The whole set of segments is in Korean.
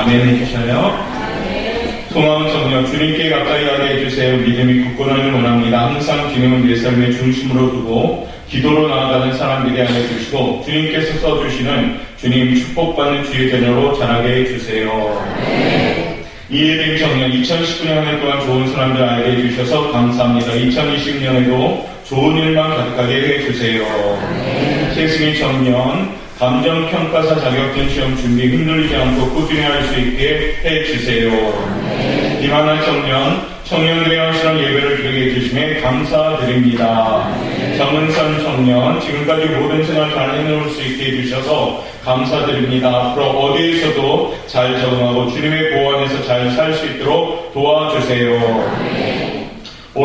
아멘 해주셔요. 소망 청년 주님께 가까이 하게 해주세요. 믿음이 굳건하길 원합니다. 항상 주님은 내 삶의 중심으로 두고 기도로 나아가는 사람 되게 하여 주시고 주님께서 써주시는 주님 축복받는 주의 자녀로 자라게 해주세요. 이해된 청년 2019년 한해 동안 좋은 사람들 알게 해주셔서 감사합니다. 2020년에도 좋은 일만 가득하게 해주세요. 최승희 청년 감정평가사 자격증 시험 준비 힘들지 않고 꾸준히 할 수 있게 해주세요. 김하나 청년 청년들의 헌신한 예배를 드리게 해주심에 감사드립니다. 정은선 청년 지금까지 모든 생활 잘 해놓을 수 있게 해주셔서 감사드립니다. 앞으로 어디에서도 잘 적응하고 주님의 보호 안에서 잘 살 수 있도록 도와주세요.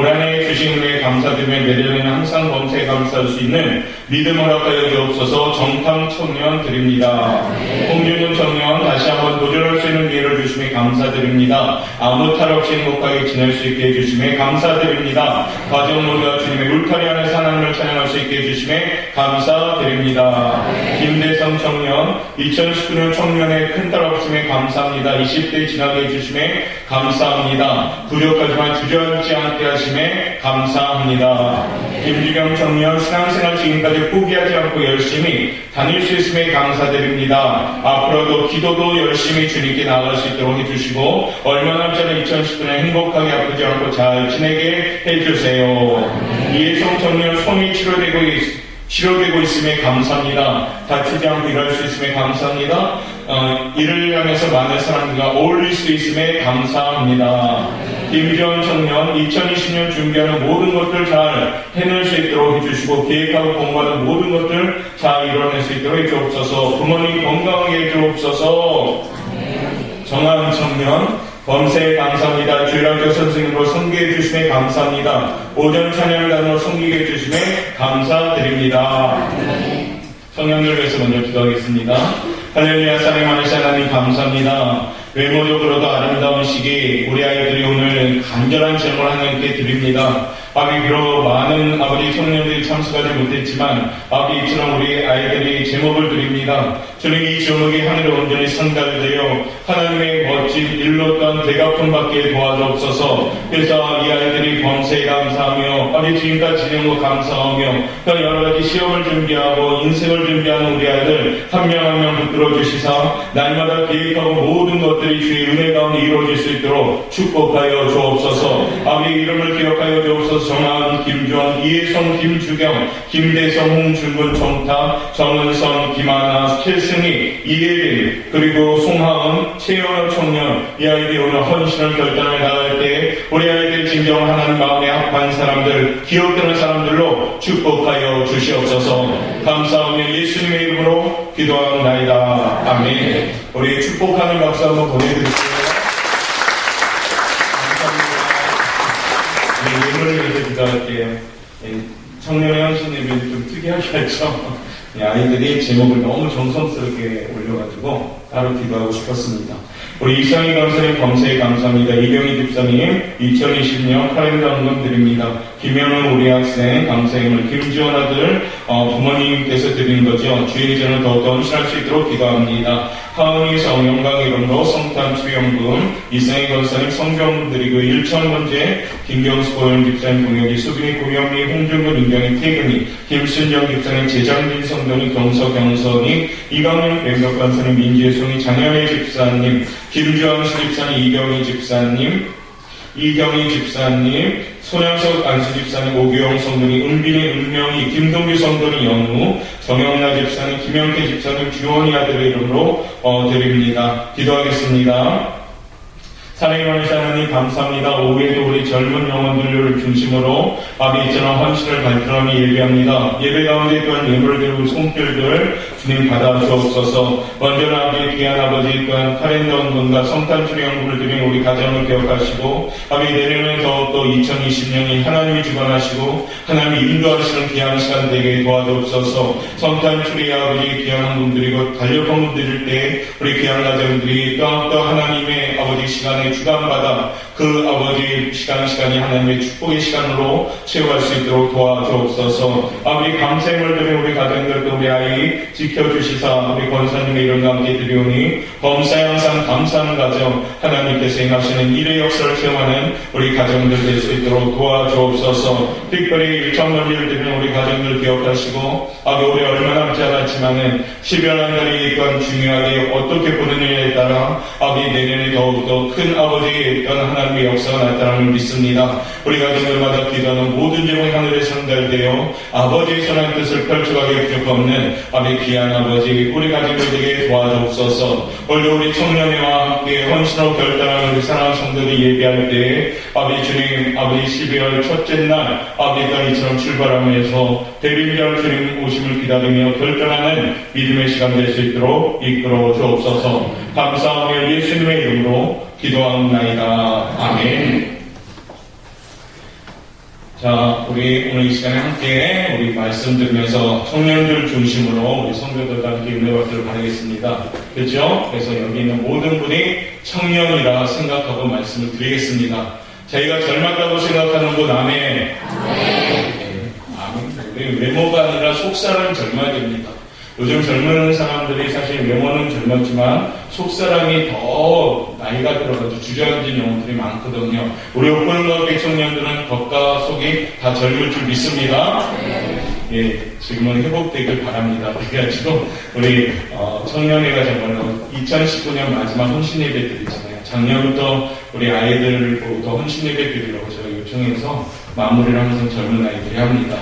해 주신 은혜에 감사드리며 내년에는 항상 범사에 감사할 수 있는 믿음 허락하여 주옵소서 정탐 청년 드립니다. 홍준훈 청년 다시 한번 도전할 수 있는 기회를 주심에 감사드립니다. 아무 탈 없이 행복하게 지낼 수 있게 해주심에 감사드립니다. 가족 모두가 주님의 울타리 안에서 하나님을 찬양할 수 있게 해주심에 감사드립니다. 김대성 청년 2019년 청년의 큰딸 없음에 감사합니다. 20대 지나게 해주심에 감사합니다. 부족하지만 주저앉지 않게 하 심에 감사합니다. 김주경 청년 신앙생활 지금까지 포기하지 않고 열심히 다닐 수 있음에 감사드립니다. 앞으로도 기도도 열심히 주님께 나아갈 수 있도록 해주시고 얼마 남지 않은 2019년 행복하게 아프지 않고 잘 지내게 해주세요. 이해성 청년 손이 치료되고 있 치료되고 있음에 감사합니다. 다치지 않고 일할 수 있음에 감사합니다. 어, 이를 향해서 많은 사람들과 어울릴 수 있음에 감사합니다. 김지원 청년 2020년 준비하는 모든 것들 잘 해낼 수 있도록 해주시고 계획하고 공부하는 모든 것들 잘 이뤄낼 수 있도록 해주옵소서 부모님 건강하게 해주옵소서 정한 청년 범세에 감사합니다. 주일학교 선생님으로 섬기해 주심에 감사합니다. 오전 찬양을 단으로 섬기게 해주심에 감사드립니다. 위해서 먼저 기도하겠습니다. 할렐루야 사랑하는 하나님 감사합니다. 외모적으로도 아름다운 시기 우리 아이들이 오늘 간절한 제목을 하나님께 드립니다. 아비 비록 많은 아버지 청년들이 참석하지 못했지만 아비 이처럼 우리 아이들이 제목을 드립니다. 주님 이 제목이 하늘에 온전히 상달되어 하나님의 멋진 일로 떤 대가품 받게 도와주옵소서. 그래서 이 아이들이 범세에 감사하며 아비 지낸 것 감사하며 또 여러 가지 시험을 준비하고 인생을 준비하는 우리 아이들 한 명 한 명 붙들어 주시사 날마다 계획하고 모든 것들이 주의 은혜 가운데 이루어질 수 있도록 축복하여 주옵소서. 아버지 이름을 기억하여 주옵소서 정한 김주원 이혜성 김주경 김대성 홍준근 정타 정은선 김하나 최승희 이예린 그리고 송하은 최연호 청년. 이 아이들이 오늘 헌신을 결단을 나갈 때 우리 아이들 진정 하나님 마음에 합한 사람들 기억되는 사람들로 축복하여 주시옵소서. 감사하며 예수님의 이름으로 기도하옵나이다. 아멘. 우리 축복하는 박수 한번 보내드릴게요 감사합니다 우리 예, 청년의 예배는 좀 특이하게 했죠 예, 아이들이 제목을 너무 정성스럽게 올려가지고 따로 기도하고 싶었습니다. 우리 이상희 강사님 검사에 감사합니다. 이병희 집사님 2020년 카렌더 헌금 드립니다. 김현우 우리 학생 감사임을 김지원 아들 어, 부모님께서 드리는 거죠. 주의 전을 더욱더 헌신할 수 있도록 기도합니다. 하은이 성영광 이름으로 성탄 수영금 이상희 강사님 성경 드리고 1천 번째 김경수 고영 집사님 공혁이 수빈이 고영미 홍준근 인경이 태근이 김순정 집사님 재장진 성동이 경서 경선이 이강현 맹덕 관사님 민재송이 장현혜 집사님 김주환수 집사님 이경희 집사님 이경희 집사님, 손양석 안수 집사님, 오규영 성도님, 은빈이 은명이, 김동규 성도님 연우, 정영나 집사님, 김영태 집사님, 주원이 아들의 이름으로 어, 드립니다. 기도하겠습니다. 사랑의 하나님 감사합니다. 오후에도 우리 젊은 영혼들을 중심으로 아비 이처럼 헌신을 발표하며 예배합니다. 예배 가운데 또한 예물을 드리고 손길들 주님 받아 주옵소서. 먼저는 아비 귀한 아버지 또한 카렌더 헌금과 성탄 출연금을 드린 우리 가정을 기억하시고 아비 내년은 더욱더 2020년이 하나님이 주관하시고 하나님이 인도하시는 귀한 시간 되게 도와주옵소서. 성탄 출의 아버지 귀한 헌금 드리고 달력헌금 드릴 때 우리 귀한 가정들이 또또 하나님의 아버지 시간에 주관받아 그 아버지 시간 시간이 하나님의 축복의 시간으로 채워갈 수 있도록 도와주옵소서. 아버지 감사함을 드려 우리 가정들도 우리 아이 지켜주시사 우리 권사님의 이름 감기 드리오니 범사에 항상 감사하는 가정 하나님께서 행하시는 일의 역사를 체험하는 우리 가정들 될 수 있도록 도와주옵소서. 특별히 일정머리를 드리는 우리 가정들 기억하시고 아버지 우리 얼마 남지 않았지만은 12월 한 달이 있건 중요하게 어떻게 보느냐에 따라 아버지 내년에 더욱더 큰 아버지의 있던 의 역사가 나타남을 믿습니다. 우리 가정들마다 기도하는 모든 제목이 하늘에 상달되어 아버지의 선한 뜻을 펼쳐가게 기억없는 아버지 귀한 아버지 우리 가정들에게 도와주옵소서 오늘도 우리 청년회와 함께 헌신으로 결단하는 우리 사랑하는 성도들이 예배할 때 아버지 주님 아버지 12월 첫째 날 아버지 땅이처럼 출발하면서 대림절 주님 오심을 기다리며 결단하는 믿음의 시간 될 수 있도록 이끌어 주옵소서 감사하며 예수님의 이름으로 기도하옵나이다 아멘 자, 우리 오늘 이 시간에 함께 우리 말씀 들으면서 청년들 중심으로 우리 성도들과 함께 은혜 받기를 바라겠습니다. 그렇죠? 그래서 여기 있는 모든 분이 청년이라 생각하고 말씀을 드리겠습니다. 저희가 젊었다고 생각하는 분 아멘. 네, 아멘. 우리 외모가 아니라 속사람 젊어야 됩니다. 요즘 젊은 사람들이 사실 외모는 젊었지만 속사람이 더 나이가 들어가지고 주저앉은 영혼들이 많거든요. 우리 옥군과학교 청년들은 겉과 속이 다 젊을 줄 믿습니다. 예, 지금은 회복되길 바랍니다. 그래가지고 우리 어, 청년회가 정말로 2019년 마지막 헌신 예배 드리잖아요. 작년부터 우리 아이들보다 헌신 예배 드리려고 제가 요청해서 마무리를 항상 젊은 아이들이 합니다.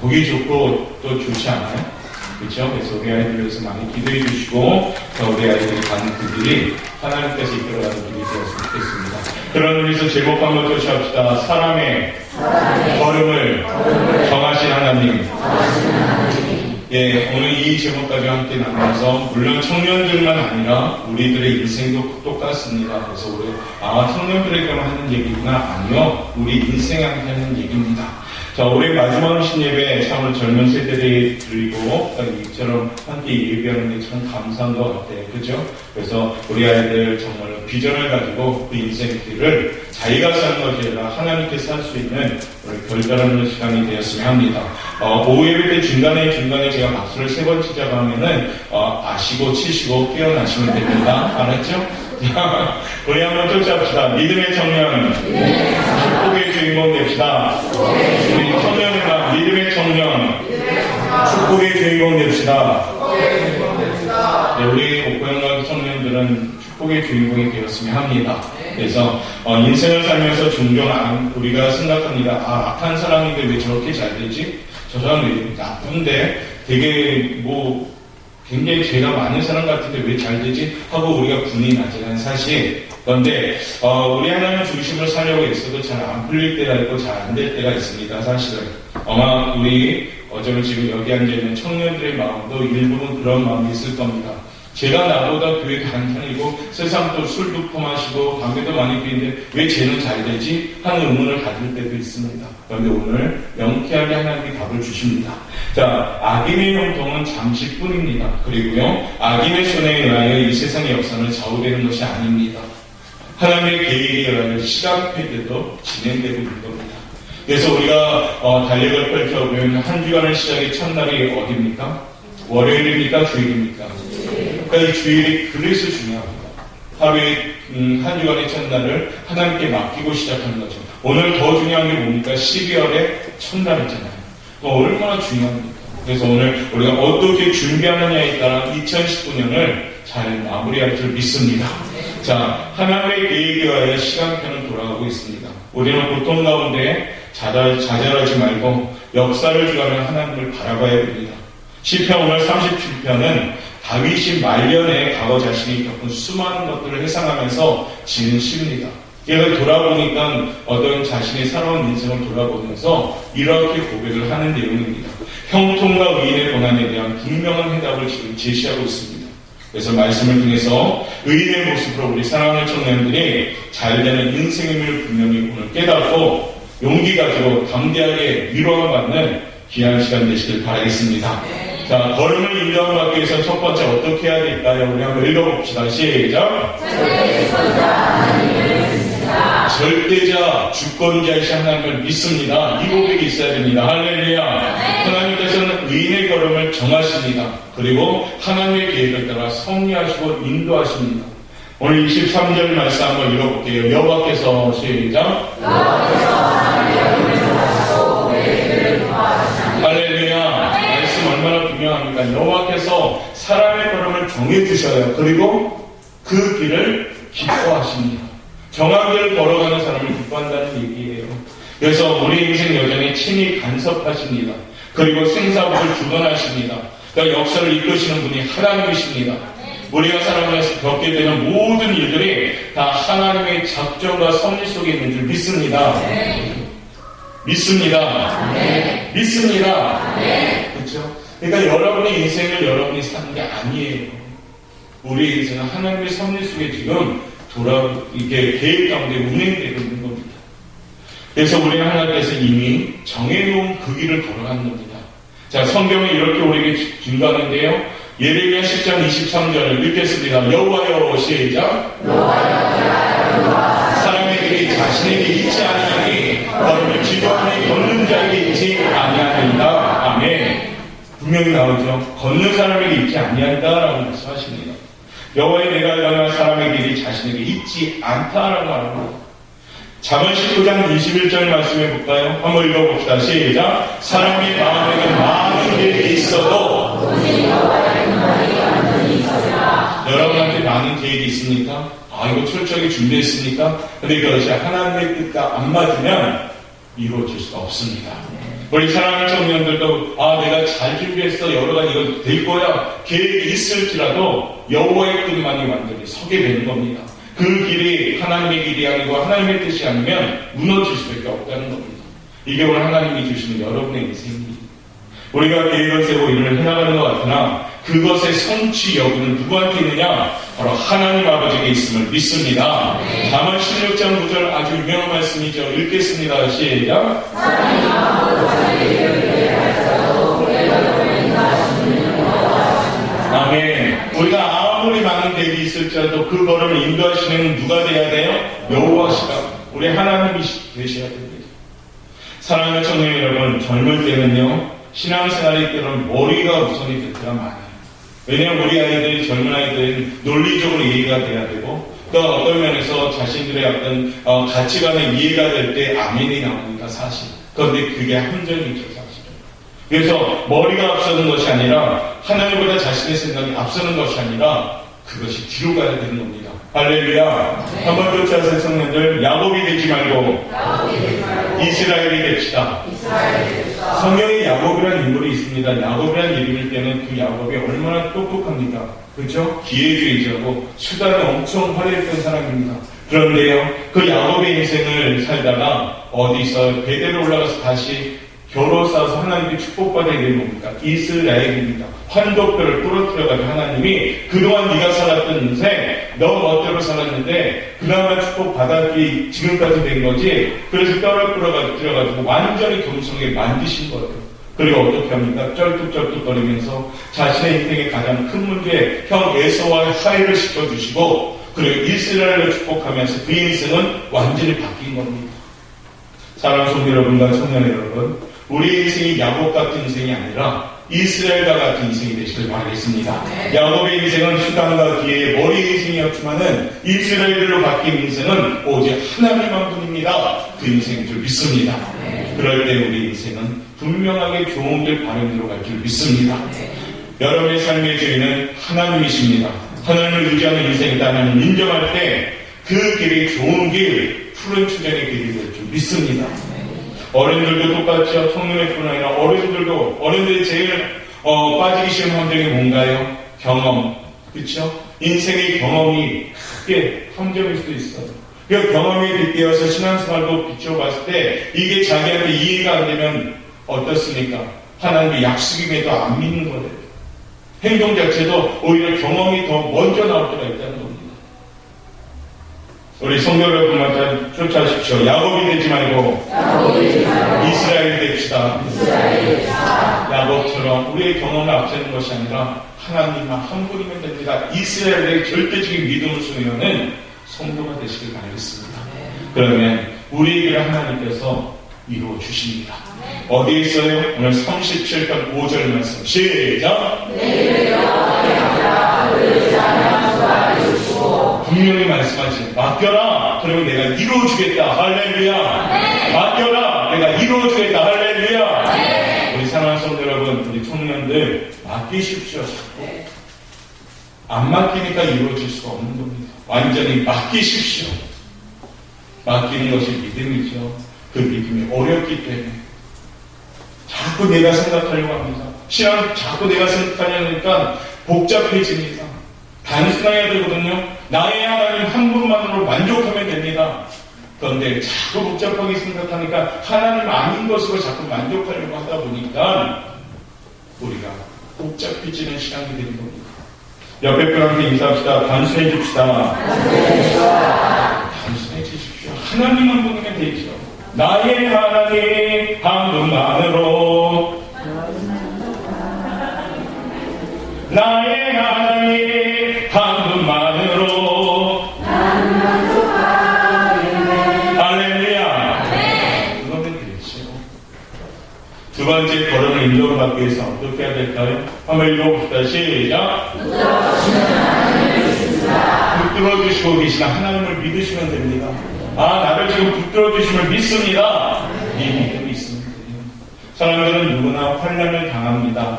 보기 좋고 또 좋지 않아요? 그렇죠? 그래서 우리 아이들 위해서 많이 기도해 주시고 더 우리 아이들이 가는 그들이 하나님께서 이끌어가는 길이 되었으면 좋겠습니다. 그런 의미에서 제목 한번 표시합시다. 사람의, 걸음을, 정하신 하나님. 예, 오늘 이 제목까지 함께 나누면서 물론 청년들만 아니라 우리들의 인생도 똑같습니다. 그래서 우리 아 청년들에게만 하는 얘기구나 아니요 우리 인생에 하는 얘기입니다. 자, 올해 마지막 신예배 참으로 젊은 세대들이 드리고 이처럼 함께 예배하는 게 참 감사한 것 같아요. 그죠? 그래서 우리 아이들 정말 비전을 가지고 그 인생 길을 자기가 사는 것이 아니라 하나님께 살 수 있는 결단하는 시간이 되었으면 합니다. 어, 오후 예배 때 중간에 중간에 제가 박수를 세 번 치자고 하면은 어, 아시고 치시고 깨어나시면 됩니다. 알았죠? 우리 한번 쫓아합시다. 믿음의 청년, 축복의 주인공 됩시다. 우리 청년이나 믿음의 청년, 축복의 주인공 됩시다. 네, 우리 옥고영과 청년들은 축복의 주인공이 되었으면 합니다. 그래서 어, 인생을 살면서 종종 안- 우리가 생각합니다. 아, 악한 사람인데 왜 저렇게 잘 되지? 저 사람 왜 나쁜데 되게 뭐 굉장히 죄가 많은 사람 같은데 왜 잘 되지? 하고 우리가 분이 나지는 사실. 그런데 어, 우리 하나님 중심으로 살려고 했어도 잘 안 풀릴 때가 있고 잘 안 될 때가 있습니다. 사실은. 아마 우리 어제는 지금 여기 앉아 있는 청년들의 마음도 일부분 그런 마음이 있을 겁니다. 제가 나보다 교회 단편이고 세상도 술도 퍼마시고 담배도 많이 피는데 왜 쟤는 잘 되지? 하는 의문을 가질 때도 있습니다. 그런데 오늘 명쾌하게 하나님이 답을 주십니다. 자, 악인의 형통은 잠시뿐입니다. 그리고요, 악인의 손에 의하여 이 세상의 역사는 좌우되는 것이 아닙니다. 하나님의 계획에 시간표 때도 진행되고 있는 겁니다. 그래서 우리가 어, 달력을 펼쳐보면 한 주간의 시작의 첫날이 어디입니까? 월요일입니까? 주일입니까? 그러니까 이 주일이 그래서 중요합니다. 하루의 음, 한 주간의 첫날을 하나님께 맡기고 시작하는 거죠. 오늘 더 중요한 게 뭡니까? 12월의 첫날이잖아요. 또 얼마나 중요합니까? 그래서 오늘 우리가 어떻게 준비하느냐에 따라 2019년을 잘 마무리할 줄 믿습니다. 자, 하나님의 계획에 의하여 시간표는 돌아가고 있습니다. 우리는 고통 가운데 자달, 좌절하지 말고 역사를 주가는 하나님을 바라봐야 됩니다. 시편 오늘 37편은 다윗이 말년에 과거 자신이 겪은 수많은 것들을 회상하면서 지는 시입니다. 이걸 돌아보니까 어떤 자신의 살아온 인생을 돌아보면서 이렇게 고백을 하는 내용입니다. 형통과 의인의 고난에 대한 분명한 해답을 지금 제시하고 있습니다. 그래서 말씀을 통해서 의인의 모습으로 우리 사랑하는 청년들이 잘 되는 의미를 분명히 오늘 깨닫고 용기 가지고 담대하게 위로를 받는 귀한 시간 되시길 바라겠습니다. 자, 걸음을 인정받기 위해서 첫 번째 어떻게 해야 될까요? 우리 한번 읽어봅시다. 시작. 절대자, 주권자이신 하나님을 믿습니다. 이 고백이 있어야 됩니다. 할렐루야. 하나님께서는 의인의 걸음을 정하십니다. 그리고 하나님의 계획을 따라 섭리하시고 인도하십니다. 오늘 23절 말씀 한번 읽어볼게요. 여호와께서 시작. 할렐루야. 말씀 얼마나 분명합니까? 여호와께서 사람의 걸음을 정해 주셔요. 그리고 그 길을 기뻐하십니다. 정한 길을 걸어가는 사람을 기뻐한다는 얘기예요. 그래서 우리 인생 여정에 친히 간섭하십니다. 그리고 생사복을 주관하십니다. 그러니까 역사를 이끄시는 분이 하나님이십니다. 우리가 살아가면서 겪게 되는 모든 일들이 다 하나님의 작정과 섭리 속에 있는 줄 믿습니다. 믿습니다. 믿습니다. 그렇죠? 그러니까 여러분의 인생을 여러분이 사는 게 아니에요. 우리 인생은 하나님의 섭리 속에 지금 돌아 이게 계획 가운데 운행되고 있는 겁니다. 그래서 우리는 하나님께서 이미 정해놓은 그 길을 걸어가는 겁니다. 자, 성경에 이렇게 우리에게 증가하는데요. 예레미야 10장 23절을 읽겠습니다. 여호와여 시작. 길이 자신에게 있지 아니하니 걸음을 지도하니 걷는 자에게 있지 아니하니이다. 아멘. 분명히 나오죠. 걷는 사람에게 있지 아니한다라고 말씀하십니다. 여호와의 내가 명한 사람의 길이 자신에게 있지 않다라고 말합니다. 잠언 19장 21절 말씀해 볼까요? 한번 읽어봅시다. 시작. 사람의 마음에는 많은 계획이 있어도 여러분한테 많은 계획이 있습니까? 아, 이거 철저하게 준비했습니까? 근데 그것이 하나님의 뜻과 안 맞으면 이루어질 수가 없습니다. 우리 사랑하는 청년들도 아 내가 잘 준비했어 여러 가지 이거 될 거야 계획이 있을지라도 여호와의 뜻만이 완전히 서게 되는 겁니다. 그 길이 하나님의 길이 아니고 하나님의 뜻이 아니면 무너질 수밖에 없다는 겁니다. 이게 오늘 하나님이 주시는 여러분의 인생입니다. 우리가 계획을 세고 일을 해나가는 것 같으나 그것의 성취 여부는 누구한테 있느냐? 바로 하나님 아버지에게 있음을 믿습니다. 잠언 16장 9절 아주 유명한 말씀이죠. 읽겠습니다. 시작. 아멘. 우리가 아무리 많은 계획이 있을지라도 그 걸음을 인도하시는 누가 돼야 돼요? 여호와시가 우리 하나님이 되셔야 됩니다. 사랑하는 청년 여러분, 젊을 때는요, 신앙생활이 때는 머리가 우선이 될 때가 많아요. 왜냐하면 우리 아이들이 젊은 아이들은 논리적으로 이해가 돼야 되고, 또 어떤 면에서 자신들의 어떤 어, 가치관의 이해가 될 때 아멘이 나오니까 사실. 그런데 그게 함정이죠, 사실. 그래서 머리가 앞서는 것이 아니라 하나님보다 자신의 생각이 앞서는 것이 아니라 그것이 뒤로 가야 되는 겁니다. 할렐루야. 한번 쫓아서 청년들 야곱이 되지 말고 이스라엘이 됩시다. 성경에 야곱이라는 인물이 있습니다. 야곱이라는 이름일 때는 그 야곱이 얼마나 똑똑합니까? 그렇죠? 기회주의자고 수단이 엄청 화려했던 사람입니다. 그런데요, 그 야곱의 인생을 살다가 어디서 배대로 올라가서 다시 겨로 싸서 하나님께 축복받아야 되는 겁니까? 이스라엘입니다. 환도뼈를 부러뜨려가지고 하나님이 그동안 네가 살았던 인생 너 멋대로 살았는데 그나마 축복받았기 지금까지 된 거지 그래서 뼈를 부러뜨려가지고 완전히 동성에 만드신 거예요. 그리고 어떻게 합니까? 쩔뚝쩔뚝거리면서 자신의 인생의 가장 큰 문제 형 에서와의 화해를 시켜주시고 그리고 이스라엘을 축복하면서 그 인생은 완전히 바뀐 겁니다. 사랑하는 성도 여러분과 청년 여러분, 우리 인생이 야곱 같은 인생이 아니라 이스라엘과 같은 인생이 되시길 바라겠습니다. 야곱의 인생은 수단과 기회의 머리 인생이었지만은 이스라엘로 바뀐 인생은 오직 하나님 한 분입니다. 그 인생인 줄 믿습니다. 그럴 때 우리 인생은 분명하게 좋은 길 바른 길로 갈 줄 믿습니다. 여러분의 삶의 주인은 하나님이십니다. 하나님을 의지하는 인생이다 하나님 인정할 때 그 길이 좋은 길, 푸른 추전의 길이 될 줄 믿습니다. 어른들도 똑같죠. 청년의뿐 아니라 어른들도 어른들이 제일 어, 빠지기 쉬운 환경이 뭔가요? 경험, 그렇죠? 인생의 경험이 크게 함정일 수도 있어요. 그 경험에 빗대어서 신앙생활도 비춰봤을 때 이게 자기한테 이해가 안 되면 어떻습니까? 하나님의 약속임에도 안 믿는 거예요. 행동 자체도 오히려 경험이 더 먼저 나올 때가 있다는 겁니다. 우리 성도 여러분만 쫓아십시오. 야곱이 되지 말고 이스라엘 됩시다. 야곱처럼 우리의 경험을 앞세는 것이 아니라 하나님만 한 분이면 됩니다. 이스라엘의 절대적인 믿음을 수행하는 성도가 되시길 바라겠습니다. 그러면 우리 길을 하나님께서 이루어 주십니다. 어디에 있어요? 오늘 37편 5절 말씀. 시작! 분명히 말씀하시죠. 맡겨라! 그러면 내가 이루어주겠다. 할렐루야! 맡겨라! 내가 이루어주겠다. 할렐루야! 우리 사랑하는 성도 여러분, 우리 청년들, 맡기십시오. 자꾸. 안 맡기니까 이루어질 수가 없는 겁니다. 완전히 맡기십시오. 맡기는 것이 믿음이죠. 그 믿음이 어렵기 때문에. 자꾸 내가 생각하려고 합니다. 신앙 자꾸 내가 생각하려니까 복잡해집니다. 단순해야 되거든요. 나의 하나님 한 분만으로 만족하면 됩니다. 그런데 자꾸 복잡하게 생각하니까 하나님 아닌 것으로 자꾸 만족하려고 하다 보니까 우리가 복잡해지는 시간이 되는 겁니다. 옆에 분한테 인사합시다. 단순해 줍시다. 단순해지십시오. 하나님만 보면 되죠. 나의 하나님 한 분만으로 나의 하나님 두 번째 걸음을 인정받기 위해서 어떻게 해야 될까요? 한번 읽어봅시다. 시작. 붙들어 주시고 계신 하나님을 믿으시면 됩니다. 아, 나를 지금 붙들어 주심을 믿습니다. 이 믿음이 있으면 돼요. 사람들은 누구나 환란을 당합니다.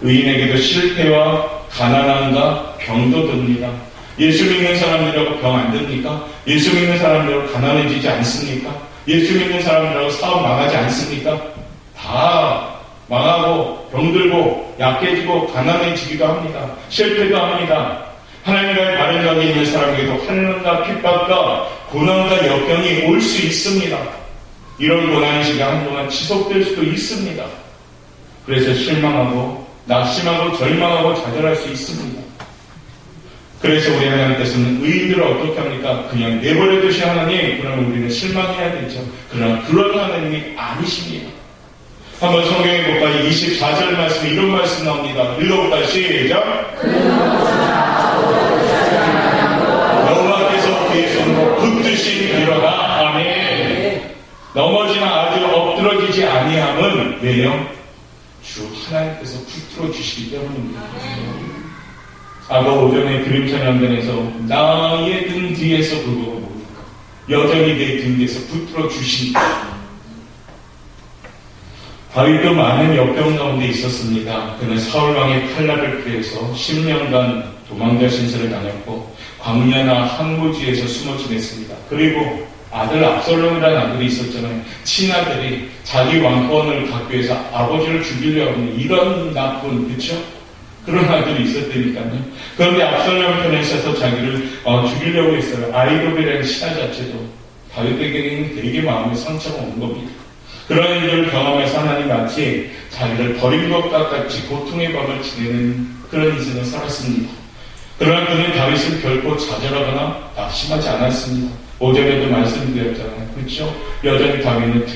의인에게도 실패와 가난함과 병도 듭니다. 예수 믿는 사람들하고 병 안 듭니까? 예수 믿는 사람들하고 가난해지지 않습니까? 예수 믿는 사람들하고 사업 망하지 않습니까? 다 망하고 병들고 약해지고 가난해지기도 합니다. 실패도 합니다. 하나님과의 바른 관계 있는 사람에게도 환난과 핍박과 고난과 역경이 올 수 있습니다. 이런 고난 시간 한동안 지속될 수도 있습니다. 그래서 실망하고 낙심하고 절망하고 좌절할 수 있습니다. 그래서 우리 하나님께서는 의인들을 어떻게 합니까? 그냥 내버려 두시 하나님, 그러면 우리는 실망해야 되죠. 그러나 그런 하나님이 아니십니다. 한번 성경에 볼까요? 24절 말씀에 이런 말씀 나옵니다. 읽어볼까요? 시작. 여호와께서 그의 손으로 붙드신 일어나 아멘. 넘어지나 아주 엎드러지지 아니함은 왜요? 주 하나님께서 붙들어 주시기 때문입니다. 아까 오전에 그림자 연단에서 나의 등 뒤에서 그거? 여전히 내 등 뒤에서 붙들어 주신다. 다윗도 많은 역경 가운데 있었습니다. 그는 사울왕의 칼날을 피해서 10년간 도망자 신세를 다녔고 광야나 항구지에서 숨어 지냈습니다. 그리고 아들 압살롬이라는 아들이 있었잖아요. 친아들이 자기 왕권을 갖기 위해서 아버지를 죽이려고 하는 이런 나쁜 그쵸? 그런 아들이 있었다니까요. 그런데 압살롬 편에 있어서 자기를 어, 죽이려고 했어요. 아이도벨이라는 신하 자체도 다윗에게는 되게 마음에 상처가 온 겁니다. 그런 일을 경험해서 하나님 마치 자기를 버린 것과 같이 고통의 밤을 지내는 그런 인생을 살았습니다. 그러나 그는 다윗을 결코 좌절하거나 낙심하지 않았습니다. 오전에도 말씀드렸잖아요. 그렇죠? 여전히 다윗은